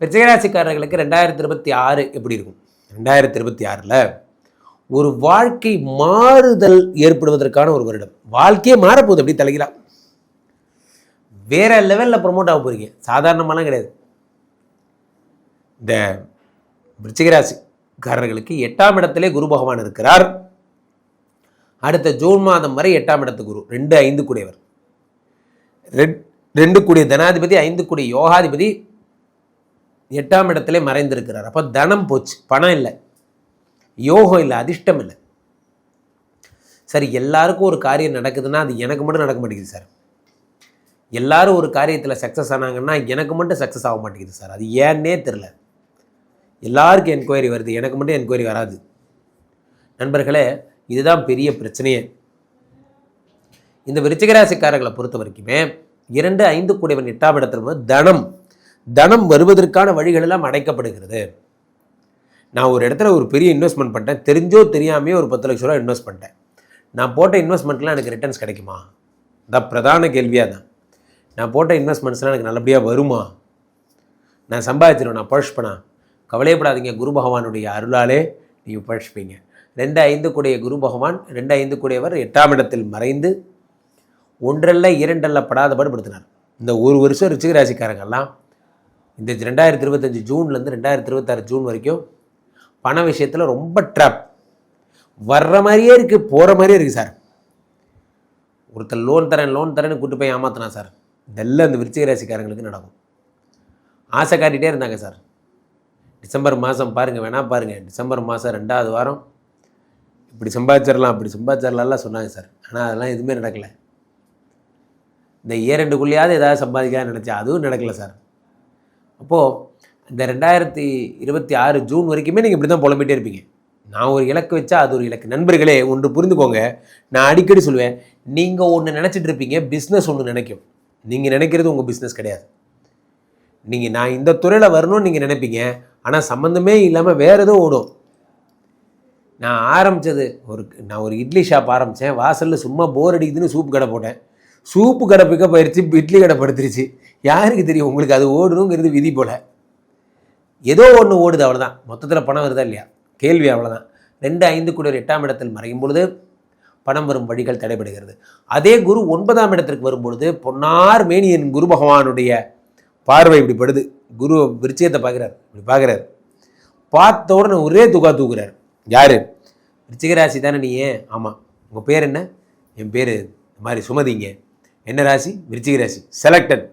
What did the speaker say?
விஜயராசிக்காரர்களுக்கு ரெண்டாயிரத்தி இருபத்தி ஆறு எப்படி இருக்கும்? ரெண்டாயிரத்தி இருபத்தி ஆறில் ஒரு வாழ்க்கை மாறுதல் ஏற்படுவதற்கான ஒரு வருடம். வாழ்க்கையே மாறப்போகுது அப்படி தலைகிறா வேற லெவலில் ப்ரொமோட் ஆக போகிறீங்க சாதாரணமாலாம் கிடையாது. இந்த விருச்சிகராசிக்காரர்களுக்கு எட்டாம் இடத்திலே குரு பகவான் இருக்கிறார். அடுத்த ஜூன் மாதம் வரை எட்டாம் இடத்து குரு ரெண்டு ஐந்து கூடியவர். ரெட்- ரெண்டு கூடிய தனாதிபதி ஐந்து கூடிய யோகாதிபதி எட்டாம் இடத்துல மறைந்திருக்கிறார். அப்போ தனம் போச்சு. பணம் இல்லை. யோகம் இல்லை. அதிர்ஷ்டம் இல்லை. சரி எல்லாருக்கும் ஒரு காரியம் நடக்குதுன்னா அது எனக்கு மட்டும் நடக்க மாட்டேங்குது சார். எல்லாரும் ஒரு காரியத்தில் சக்ஸஸ் ஆனாங்கன்னா எனக்கு மட்டும் சக்ஸஸ் ஆக மாட்டேங்குது சார். அது ஏன்னே தெரில எல்லாருக்கும் என்கொயரி வருது. எனக்கு மட்டும் என்கொயரி வராது. நண்பர்களே இதுதான் பெரிய பிரச்சனையே. இந்த விருச்சிகராசிக்காரர்களை பொறுத்த வரைக்குமே இரண்டு ஐந்து கூடியவன் எட்டாம் இடத்துல தனம் தனம் வருவதற்கான வழிகள் எல்லாம் அடைக்கப்படுகிறது. நான் ஒரு இடத்துல ஒரு பெரிய இன்வெஸ்ட்மெண்ட் பண்ணிட்டேன் தெரிஞ்சோ தெரியாமையோ ஒரு பத்து லட்ச ரூபா இன்வெஸ்ட் பண்ணிட்டேன். நான் போட்ட இன்வெஸ்ட்மெண்ட்லாம் எனக்கு ரிட்டர்ன்ஸ் கிடைக்குமா? இதான் பிரதான கேள்வியாக தான். நான் போட்ட இன்வெஸ்ட்மெண்ட்ஸ்லாம் எனக்கு நல்லபடியாக வருமா? நான் சம்பாதிச்சிருவேன்? நான் பழஷ்பனா கவலையப்படாதீங்க. குரு பகவானுடைய அருளாலே நீங்கள் பழஷ்பீங்க ரெண்டு ஐந்து கூடிய குரு பகவான் ரெண்டு ஐந்து கூடியவர் எட்டாம் இடத்தில் மறைந்து ஒன்றல்ல இரண்டல்ல படாத பாடுபடுத்தினார் இந்த ஒரு வருஷம் ரிச்சிக ராசிக்காரங்கெல்லாம் இந்த ரெண்டாயிரத்தி இருபத்தஞ்சி ஜூன்லேருந்து ரெண்டாயிரத்தி இருபத்தாறு ஜூன் வரைக்கும் பண விஷயத்தில் ரொம்ப ட்ராப் வர்ற மாதிரியே இருக்குது போகிற மாதிரியே இருக்குது சார். ஒருத்தர் லோன் தரேன் லோன் தரேன்னு கூட்டு போய் ஏமாத்தினா சார். இதெல்லாம் இந்த விருச்சிக ராசிக்காரங்களுக்கு நடக்கும். ஆசை காட்டிகிட்டே இருந்தாங்க சார். டிசம்பர் மாதம் பாருங்கள் வேணா பாருங்கள் டிசம்பர் மாதம் ரெண்டாவது வாரம். இப்படி சம்பாதிச்சிடலாம் அப்படி சம்பாதிச்சிடலாம்லாம் சொன்னாங்க சார். ஆனால் அதெல்லாம் எதுவுமே நடக்கலை. இந்த ஏரெண்டுக்குள்ளேயாவது ஏதாவது சம்பாதிக்கலாம் நினச்சேன். அதுவும் நடக்கலை சார். அப்போது இந்த ரெண்டாயிரத்தி இருபத்தி ஆறு ஜூன் வரைக்குமே நீங்கள் இப்படி தான் புலம்பிகிட்டே இருப்பீங்க. நான் ஒரு இலக்கு வச்சா அது ஒரு இலக்கு. நண்பர்களே ஒன்று புரிந்துக்கோங்க. நான் அடிக்கடி சொல்லுவேன் நீங்கள் ஒன்று நினச்சிட்டு இருப்பீங்க பிஸ்னஸ் ஒன்று நினைக்கும். நீங்கள் நினைக்கிறது உங்கள் பிஸ்னஸ் கிடையாது. நீங்கள் நான் இந்த துறையில் வரணும்னு நீங்கள் நினைப்பீங்க ஆனால் சம்மந்தமே இல்லாமல் வேறு எதுவும் ஓடும். நான் ஆரம்பித்தது ஒரு நான் ஒரு இட்லி ஷாப் ஆரம்பித்தேன் வாசலில் சும்மா போர் அடிக்குதுன்னு சூப் கடை போட்டேன். சூப்பு கடை பிக்கப் ஆயிடுச்சு இட்லி கடை படுத்துருச்சு. யாருக்கு தெரியும் உங்களுக்கு அது ஓடணுங்கிறது விதி போல். ஏதோ ஒன்று ஓடுது அவ்வளோதான் மொத்தத்தில் பணம் வருதா இல்லையா? கேள்வி அவ்வளோதான் ரெண்டு ஐந்து கூட எட்டாம் இடத்தில் மறையும் பொழுது பணம் வரும் வழிகள் தடைபடுகிறது. அதே குரு ஒன்பதாம் இடத்திற்கு வரும்பொழுது பொன்னார் மேனியின் குரு பகவானுடைய பார்வை இப்படி படுது. குரு விருச்சியத்தை பார்க்குறாரு. இப்படி பார்க்குறாரு. பார்த்த உடனே ஒரே துகா தூக்குறாரு. யார்? விருச்சிகராசி தானே நீ ஏன்? ஆமாம் உங்கள் பேர் என்ன? என் பேர் இந்த மாதிரி சுமதிங்க. என்ன ராசி? விருச்சிக ராசி. செலக்டட்